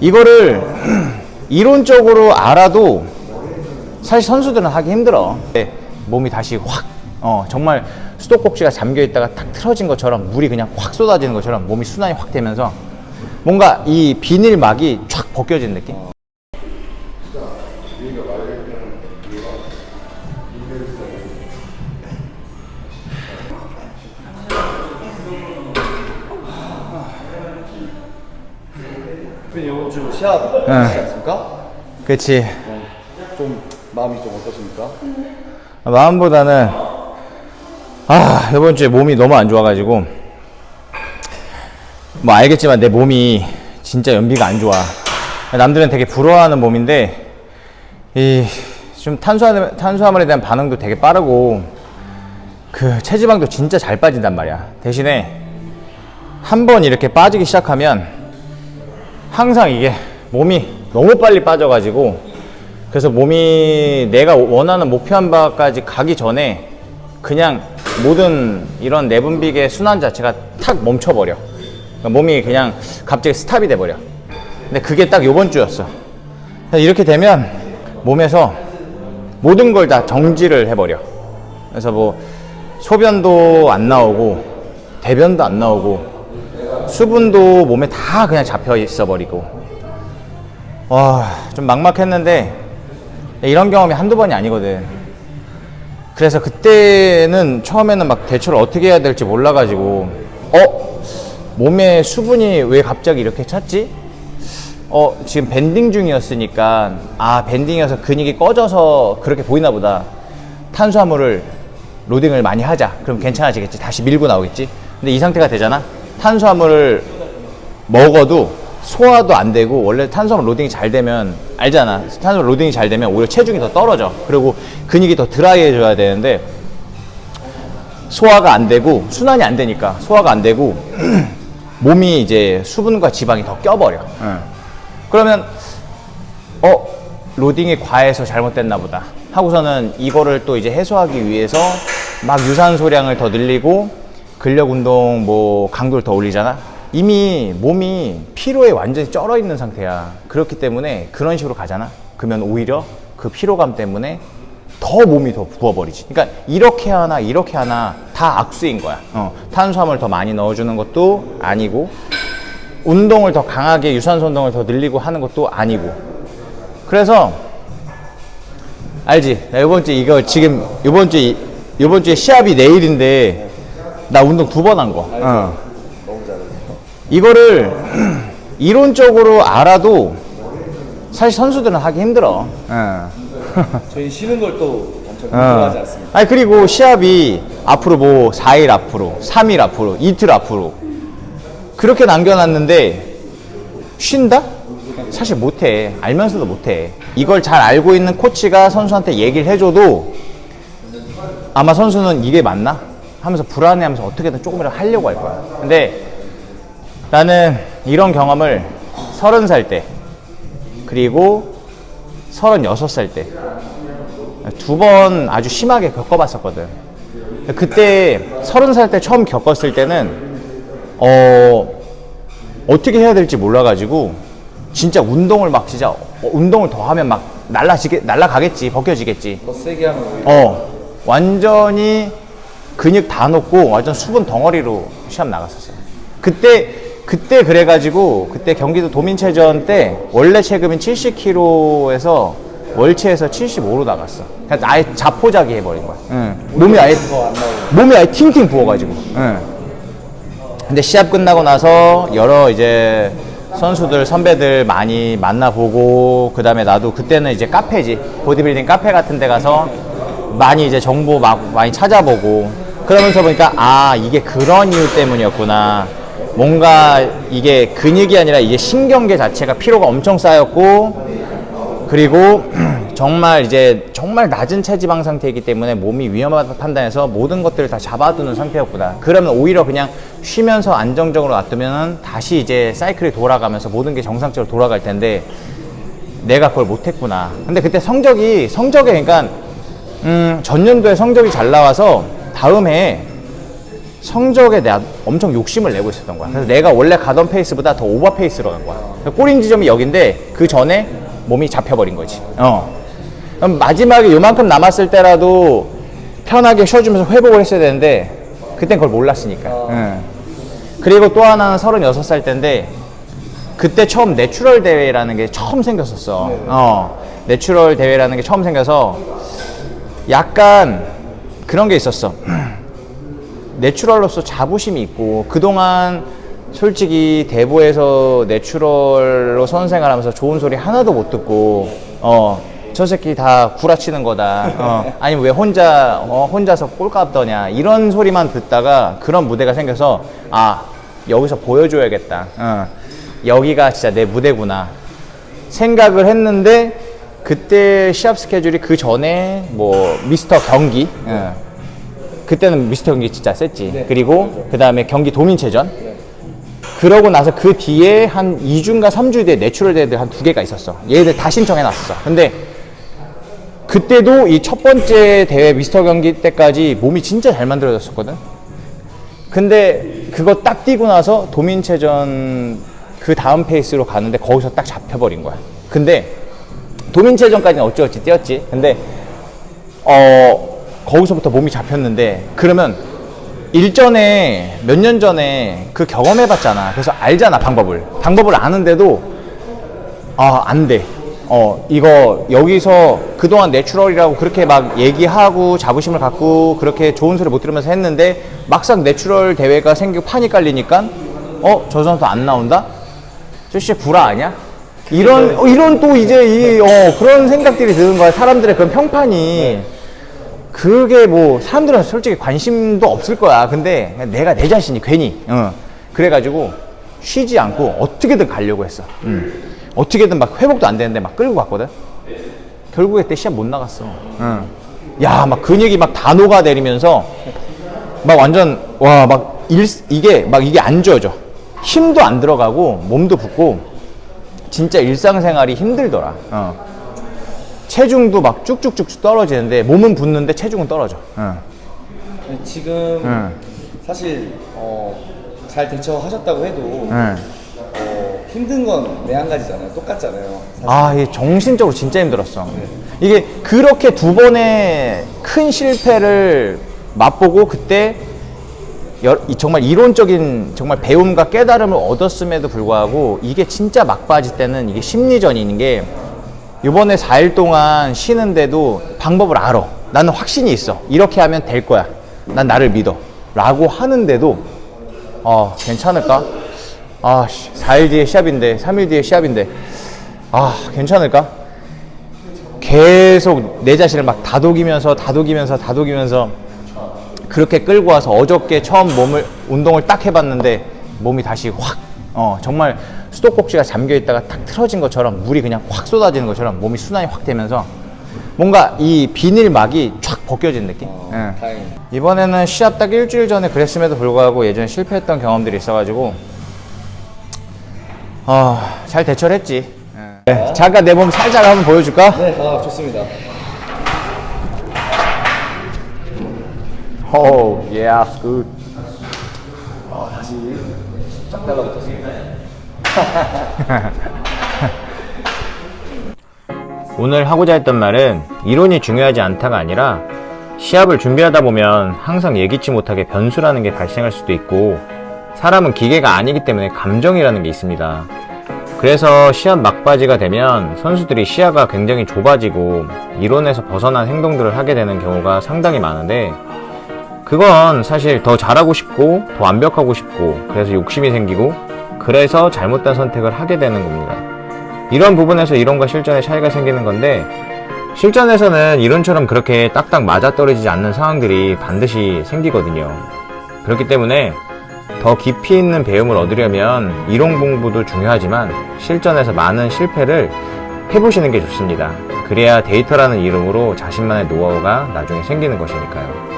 이거를 이론적으로 알아도 사실 선수들은 하기 힘들어. 네, 몸이 다시 확, 어, 정말 수도꼭지가 잠겨 있다가 탁 틀어진 것처럼 물이 그냥 확 쏟아지는 것처럼 몸이 순환이 확 되면서 뭔가 이 비닐막이 촥 벗겨진 느낌? 이번 주 시합 응. 하지 않습니까? 그치. 좀 마음이 좀 어떠십니까? 마음보다는, 아, 이번 주에 몸이 너무 안 좋아가지고, 뭐 알겠지만 내 몸이 진짜 연비가 안 좋아. 남들은 되게 부러워하는 몸인데, 이, 좀 탄수화물, 탄수화물에 대한 반응도 되게 빠르고, 그 체지방도 진짜 잘 빠진단 말이야. 대신에, 한 번 이렇게 빠지기 시작하면, 항상 이게 몸이 너무 빨리 빠져가지고, 그래서 몸이 내가 원하는 목표한 바까지 가기 전에 그냥 모든 이런 내분비계 순환 자체가 탁 멈춰버려. 그러니까 몸이 그냥 갑자기 스탑이 돼버려. 근데 그게 딱 요번 주였어. 이렇게 되면 몸에서 모든 걸 다 정지를 해버려. 그래서 뭐 소변도 안 나오고 대변도 안 나오고 수분도 몸에 다 그냥 잡혀 있어 버리고 와, 좀 막막했는데 이런 경험이 한두 번이 아니거든. 그래서 그때는 처음에는 막 대처를 어떻게 해야 될지 몰라가지고, 어? 몸에 수분이 왜 갑자기 이렇게 찼지? 어, 지금 밴딩 중이었으니까, 아, 밴딩이어서 근육이 꺼져서 그렇게 보이나 보다. 탄수화물을 로딩을 많이 하자. 그럼 괜찮아지겠지. 다시 밀고 나오겠지. 근데 이 상태가 되잖아? 탄수화물을 먹어도 소화도 안 되고 원래 탄수화물 로딩이 잘 되면 알잖아. 탄수화물 로딩이 잘 되면 오히려 체중이 더 떨어져. 그리고 근육이 더 드라이해져야 되는데 소화가 안 되고 순환이 안 되니까 소화가 안 되고 몸이 이제 수분과 지방이 더 껴버려. 그러면 어 로딩이 과해서 잘못됐나 보다. 하고서는 이거를 또 이제 해소하기 위해서 막 유산소량을 더 늘리고 근력 운동 뭐 강도를 더 올리잖아? 이미 몸이 피로에 완전히 쩔어 있는 상태야. 그렇기 때문에 그런 식으로 가잖아. 그러면 오히려 그 피로감 때문에 더 몸이 더 부어버리지. 그러니까 이렇게 하나 이렇게 하나 다 악수인 거야. 어, 탄수화물 더 많이 넣어주는 것도 아니고 운동을 더 강하게 유산소 운동을 더 늘리고 하는 것도 아니고. 그래서 알지? 나 이번 주 이거 지금 이번 주 이번 주에 시합이 내일인데 나 운동 두 번 한 거. 어. 너무 잘해요. 이거를 이론적으로 알아도 사실 선수들은 하기 힘들어. 어. 저희 쉬는 걸 또 엄청 어. 좋아하지 않습니까? 아니 그리고 시합이 앞으로 뭐 4일 앞으로, 3일 앞으로, 이틀 앞으로 그렇게 남겨놨는데 쉰다? 사실 못해. 알면서도 못해. 이걸 잘 알고 있는 코치가 선수한테 얘기를 해줘도 아마 선수는 이게 맞나? 하면서 불안해하면서 어떻게든 조금이라도 하려고 할 거야. 근데 나는 이런 경험을 서른 살 때, 그리고 서른여섯 살 때, 두 번 아주 심하게 겪어봤었거든. 그때 서른 살 때 처음 겪었을 때는, 어, 어떻게 해야 될지 몰라가지고, 진짜 운동을 막 진짜, 어, 운동을 더 하면 막 날라지게, 날라가겠지, 벗겨지겠지. 더 세게 하면 어, 완전히 근육 다 놓고 완전 수분 덩어리로 시합 나갔었어요. 그때, 그때 그래가지고, 그때 경기도 도민체전 때 원래 체급인 70kg에서 월체에서 75로 나갔어. 그냥 아예 자포자기 해버린 거야. 응. 몸이 아예, 몸이 아예 팅팅 부어가지고. 응. 근데 시합 끝나고 나서 여러 이제 선수들 선배들 많이 만나보고 그 다음에 나도 그때는 이제 카페지 보디빌딩 카페 같은 데 가서 많이 이제 정보 막 많이 찾아보고 그러면서 보니까 아 이게 그런 이유 때문이었구나 뭔가 이게 근육이 아니라 이게 신경계 자체가 피로가 엄청 쌓였고 그리고 정말 이제 정말 낮은 체지방 상태이기 때문에 몸이 위험하다 판단해서 모든 것들을 다 잡아두는 상태였구나. 그러면 오히려 그냥 쉬면서 안정적으로 놔두면 다시 이제 사이클이 돌아가면서 모든 게 정상적으로 돌아갈 텐데 내가 그걸 못했구나. 근데 그때 성적이 성적에 그러니까 음, 전년도에 성적이 잘 나와서 다음 해에 성적에 내가 엄청 욕심을 내고 있었던 거야. 그래서 내가 원래 가던 페이스보다 더 오버 페이스로 간 거야. 그래서 꼬린 지점이 여긴데 그 전에 몸이 잡혀버린 거지. 어. 그럼 마지막에 요만큼 남았을 때라도 편하게 쉬어주면서 회복을 했어야 되는데 그땐 그걸 몰랐으니까. 응. 그리고 또 하나는 36살 때인데 그때 처음 내추럴 대회라는 게 처음 생겼었어. 어. 내추럴 대회라는 게 처음 생겨서 약간 그런 게 있었어. 내추럴로서 자부심이 있고 그동안 솔직히 대부에서 내추럴로 선생활하면서 좋은 소리 하나도 못 듣고 어 저 새끼 다 구라치는 거다. 어 아니면 왜 혼자 어 혼자서 꼴값 더냐. 이런 소리만 듣다가 그런 무대가 생겨서 아 여기서 보여줘야겠다. 어 여기가 진짜 내 무대구나. 생각을 했는데 그때 시합 스케줄이 그 전에 뭐 미스터 경기 어. 그때는 미스터 경기 진짜 셌지. 네. 그리고 그 다음에 경기 도민체전. 그러고 나서 그 뒤에 한 2주인가 3주 뒤에 내추럴 대회들 한 두 개가 있었어. 얘들 다 신청해 놨어. 근데 그때도 이 첫 번째 대회 미스터 경기 때까지 몸이 진짜 잘 만들어졌었거든. 근데 그거 딱 뛰고 나서 도민체전 그 다음 페이스로 가는데 거기서 딱 잡혀버린 거야. 근데 도민체전까지는 어찌어찌 뛰었지. 근데 어 거기서부터 몸이 잡혔는데 그러면 일전에 몇 년 전에 그 경험해봤잖아. 그래서 알잖아 방법을. 방법을 아는데도 아안 돼. 어 이거 여기서 그동안 내추럴이라고 그렇게 막 얘기하고 자부심을 갖고 그렇게 좋은 소리 못 들으면서 했는데 막상 내추럴 대회가 생기고 판이 깔리니까 어저 선수 안 나온다? 저 씨 구라 아니야? 이런 어, 이런 또 이제 이 어, 그런 생각들이 드는 거야. 사람들의 그런 평판이. 그게 뭐 사람들은 솔직히 관심도 없을 거야. 근데 내가 내 자신이 괜히 어. 그래가지고 쉬지 않고 어떻게든 가려고 했어. 음. 어떻게든 막 회복도 안 되는데 막 끌고 갔거든. 결국에 그때 시합 못 나갔어. 응. 야, 막 근육이 막 다 녹아내리면서 막 완전 와막 이게 막 이게 안 좋아져. 힘도 안 들어가고 몸도 붓고 진짜 일상생활이 힘들더라. 어. 체중도 막 쭉쭉쭉 떨어지는데 몸은 붙는데 체중은 떨어져. 응. 지금 응. 사실 어, 잘 대처하셨다고 해도 응. 어, 힘든 건 내 한 가지잖아요. 똑같잖아요. 사실. 아, 이게 정신적으로 진짜 힘들었어. 이게 그렇게 두 번의 큰 실패를 맛보고 그때 정말 이론적인 정말 배움과 깨달음을 얻었음에도 불구하고 이게 진짜 막바지 때는 이게 심리전인 게 이번에 4일 동안 쉬는데도 방법을 알아. 나는 확신이 있어. 이렇게 하면 될 거야. 난 나를 믿어. 라고 하는데도 어, 괜찮을까? 아, 씨, 4일 뒤에 시합인데, 3일 뒤에 시합인데, 아, 괜찮을까? 계속 내 자신을 막 다독이면서, 다독이면서, 다독이면서, 그렇게 끌고 와서 어저께 처음 몸을, 운동을 딱 해봤는데, 몸이 다시 확, 어, 정말 수도꼭지가 잠겨 있다가 탁 틀어진 것처럼, 물이 그냥 확 쏟아지는 것처럼 몸이 순환이 확 되면서, 뭔가 이 비닐막이 촥 벗겨진 느낌? 어, 응. 다행히. 이번에는 시합 딱 일주일 전에 그랬음에도 불구하고 예전에 실패했던 경험들이 있어가지고 어, 잘 대처를 했지. 네, 잠깐 내 몸 살짝 한번 보여줄까? 네, 아, 좋습니다. 오, yes, good. 아, 다시 쫙 달라붙었습니다. 오늘 하고자 했던 말은 이론이 중요하지 않다가 아니라 시합을 준비하다 보면 항상 예기치 못하게 변수라는 게 발생할 수도 있고 사람은 기계가 아니기 때문에 감정이라는 게 있습니다. 그래서 시합 막바지가 되면 선수들이 시야가 굉장히 좁아지고 이론에서 벗어난 행동들을 하게 되는 경우가 상당히 많은데 그건 사실 더 잘하고 싶고 더 완벽하고 싶고 그래서 욕심이 생기고 그래서 잘못된 선택을 하게 되는 겁니다. 이런 부분에서 이론과 실전의 차이가 생기는 건데 실전에서는 이론처럼 그렇게 딱딱 맞아떨어지지 않는 상황들이 반드시 생기거든요. 그렇기 때문에 더 깊이 있는 배움을 얻으려면 이론 공부도 중요하지만 실전에서 많은 실패를 해보시는 게 좋습니다. 그래야 데이터라는 이름으로 자신만의 노하우가 나중에 생기는 것이니까요.